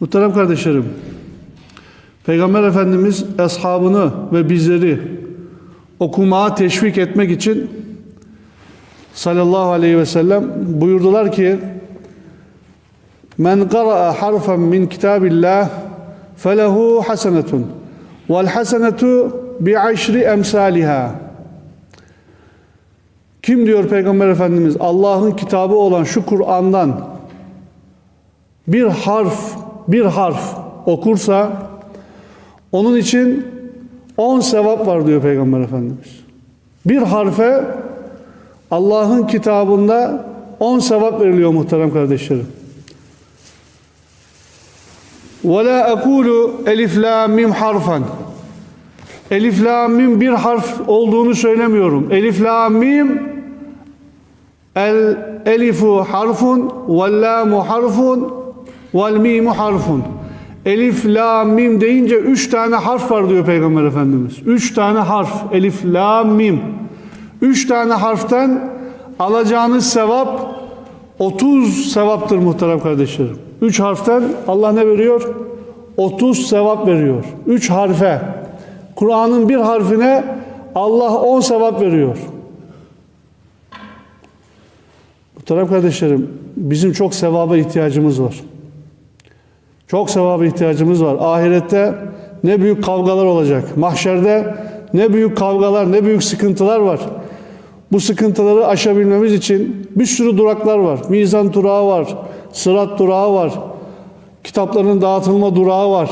Muhterem kardeşlerim, Peygamber Efendimiz ashabını ve bizleri okumaya teşvik etmek için sallallahu aleyhi ve sellem buyurdular ki Men qara'a harfen min kitabillah felehu hasenetun vel hasenetu bi aşri emsaliha. Kim diyor Peygamber Efendimiz Allah'ın kitabı olan şu Kur'an'dan bir harf bir harf okursa onun için on sevap var diyor Peygamber Efendimiz. Bir harfe Allah'ın kitabında on sevap veriliyor muhterem kardeşlerim. وَلَا أَقُولُ elif la mim harfan. Elif la mim bir harf olduğunu söylemiyorum. Elif la mim el elifu harfun vel lamu harfun vel mimu harfun. Elif la mim deyince üç tane harf var diyor Peygamber Efendimiz. Üç tane harf. Elif la mim. Üç tane harften alacağınız sevap 30 sevaptır muhterem kardeşlerim. Üç harften Allah ne veriyor? 30 sevap veriyor. Üç harfe. Kur'an'ın bir harfine Allah 10 sevap veriyor. Muhterem kardeşlerim, bizim çok sevaba ihtiyacımız var. Çok sevaba ihtiyacımız var. Ahirette ne büyük kavgalar olacak. Mahşerde ne büyük kavgalar, ne büyük sıkıntılar var. Bu sıkıntıları aşabilmemiz için bir sürü duraklar var. Mizan durağı var, sırat durağı var, kitapların dağıtılma durağı var,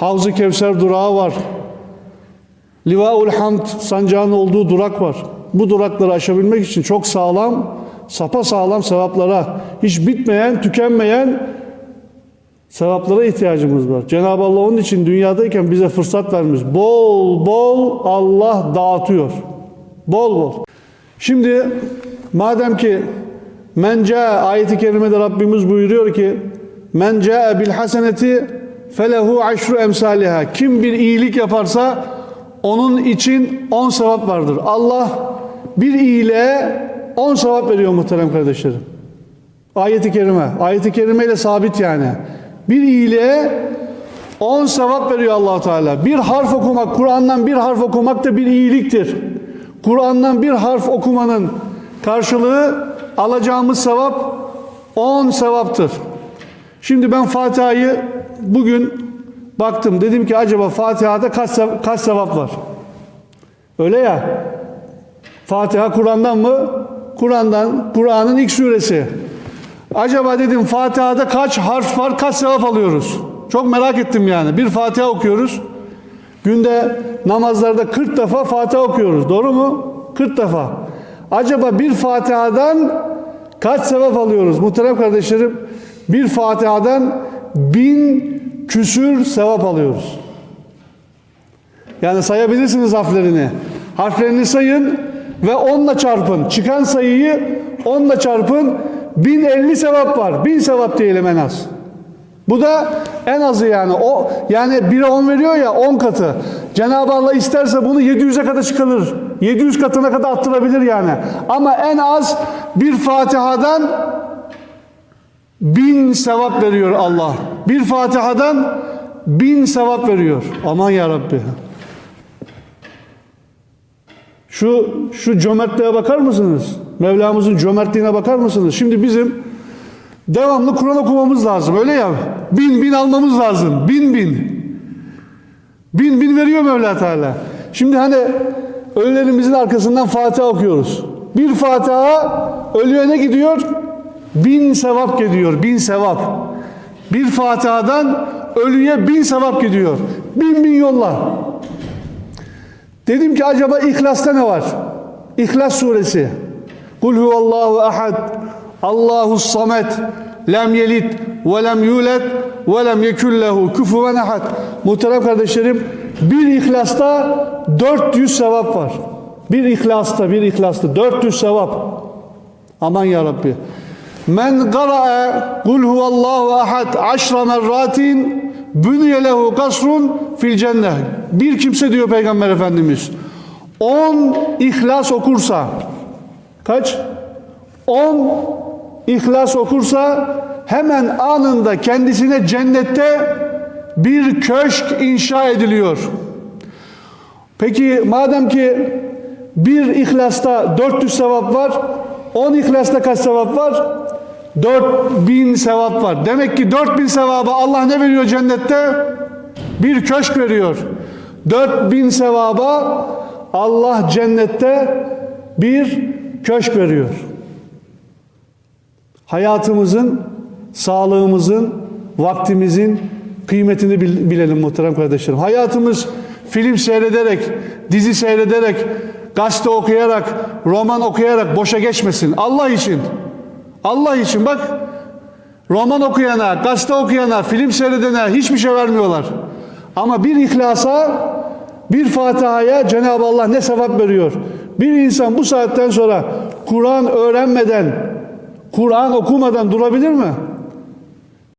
Havz-ı Kevser durağı var, Livaul Hamd sancağının olduğu durak var. Bu durakları aşabilmek için çok sağlam, sapa sağlam sevaplara, hiç bitmeyen, tükenmeyen sevaplara ihtiyacımız var. Cenab-ı Allah onun için dünyadayken bize fırsat vermiş. Bol bol Allah dağıtıyor. Bol bol. Şimdi madem ki men ayeti kerimede Rabbimiz buyuruyor ki men caa bil haseneti felehu aşru emsaliha. Kim bir iyilik yaparsa onun için on sevap vardır. Allah bir iyiliğe on sevap veriyor muhterem kardeşlerim. Ayeti kerime. Ayeti kerime sabit yani. Bir iyiliğe on sevap veriyor allah Teala. Bir harf okumak, Kur'an'dan bir harf okumak da bir iyiliktir. Kur'an'dan bir harf okumanın karşılığı alacağımız sevap on sevaptır. Şimdi ben Fatiha'yı bugün baktım. Dedim ki acaba Fatiha'da kaç, kaç sevap var? Öyle ya. Fatiha Kur'an'dan mı? Kur'an'dan. Kur'an'ın ilk suresi. Acaba dedim Fatiha'da kaç harf var, kaç sevap alıyoruz? Çok merak ettim yani. Bir Fatiha okuyoruz. Günde namazlarda 40 defa Fatiha okuyoruz. Doğru mu? 40 defa. Acaba bir Fatiha'dan kaç sevap alıyoruz? Muhterem kardeşlerim, bir Fatiha'dan bin küsür sevap alıyoruz. Yani sayabilirsiniz harflerini. Harflerini sayın ve 10'la çarpın. Çıkan sayıyı 10'la çarpın. 1050 sevap var. 1000 sevap diyelim en az. Bu da en azı yani. O yani 1'e 10 veriyor ya 10 katı. Cenab-ı Allah isterse bunu 700'e kadar çıkarır. 700 katına kadar arttırabilir yani. Ama en az bir Fatiha'dan bin sevap veriyor Allah. Bir Fatiha'dan bin sevap veriyor. Aman ya Rabbi. Şu şu cömertliğe bakar mısınız? Mevlamızın cömertliğine bakar mısınız? Şimdi bizim devamlı Kur'an okumamız lazım. Öyle ya. Bin bin almamız lazım. Bin bin. Bin bin veriyor Mevla Teala. Şimdi hani ölülerimizin arkasından Fatiha okuyoruz. Bir Fatiha ölüye ne gidiyor? Bin sevap gidiyor. Bin sevap. Bir Fatiha'dan ölüye bin sevap gidiyor. Bin bin yolla. Dedim ki acaba İhlas'ta ne var? İhlas suresi. Kul huvallahu ahad. Allahu samet. Lem yelit ve lem yulet ve lem yekun lehu kufuven ahad. Muhterem kardeşlerim, bir İhlas'ta 400 sevap var. Bir İhlas'ta, bir İhlas'ta 400 sevap. Aman ya Rabbi. Men qara'a kul huvallahu ahad aşra merratin bünye lehu kasrun fil cennet. Bir kimse diyor Peygamber Efendimiz 10 ihlas okursa kaç? 10 ihlas okursa hemen anında kendisine cennette bir köşk inşa ediliyor. Peki madem ki bir ihlasta 400 sevap var, 10 ihlasta kaç sevap var? 4000 sevap var. Demek ki 4000 sevabı Allah ne veriyor cennette? Bir köşk veriyor. 4000 sevaba Allah cennette bir köşk veriyor. Hayatımızın, sağlığımızın, vaktimizin kıymetini bil- bilelim muhterem kardeşlerim. Hayatımız film seyrederek, dizi seyrederek, gazete okuyarak, roman okuyarak boşa geçmesin. Allah için. Allah için bak roman okuyana, gazete okuyana, film seyredene hiçbir şey vermiyorlar. Ama bir ihlasa, bir Fatiha'ya Cenab-ı Allah ne sevap veriyor. Bir insan bu saatten sonra Kur'an öğrenmeden, Kur'an okumadan durabilir mi?